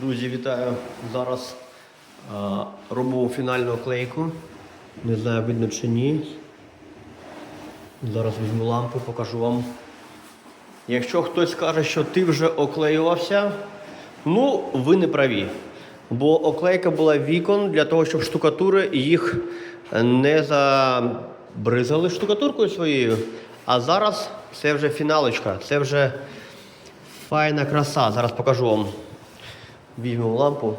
Друзі, вітаю! Зараз а, робимо фінальну клейку. Не знаю, видно чи ні. Зараз візьму лампу, покажу вам. Якщо хтось скаже, що ти вже оклеювався, ну ви не праві. Бо оклейка була вікон для того, щоб штукатури їх не забризали штукатуркою своєю. А зараз це вже фіналочка, це вже файна краса. Зараз покажу вам. Візьмемо лампу.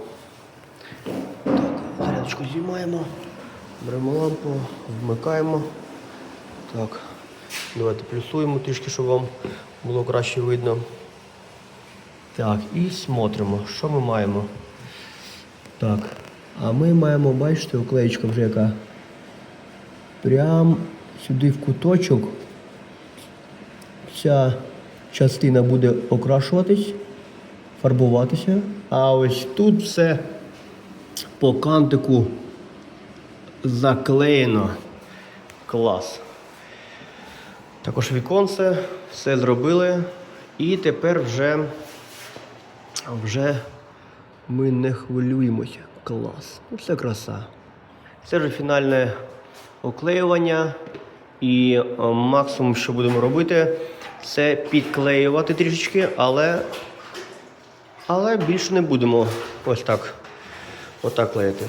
Так, зарядочку знімаємо. Беремо лампу, вмикаємо. Так. Давайте плюсуємо трішки, щоб вам було краще видно. Так, і смотримо, що ми маємо. Так. А ми маємо, бачите, оклеєчка вже яка. Прям сюди в куточок. Ця частина буде окрашуватись, фарбуватися. А ось тут все по кантику заклеєно. Клас. Також віконце, все зробили. І тепер вже, вже ми не хвилюємося. Клас. Ну, все краса. Це вже фінальне оклеювання. І е, максимум, що будемо робити, це підклеювати трішечки, але, але більше не будемо ось так. Отак клеїти.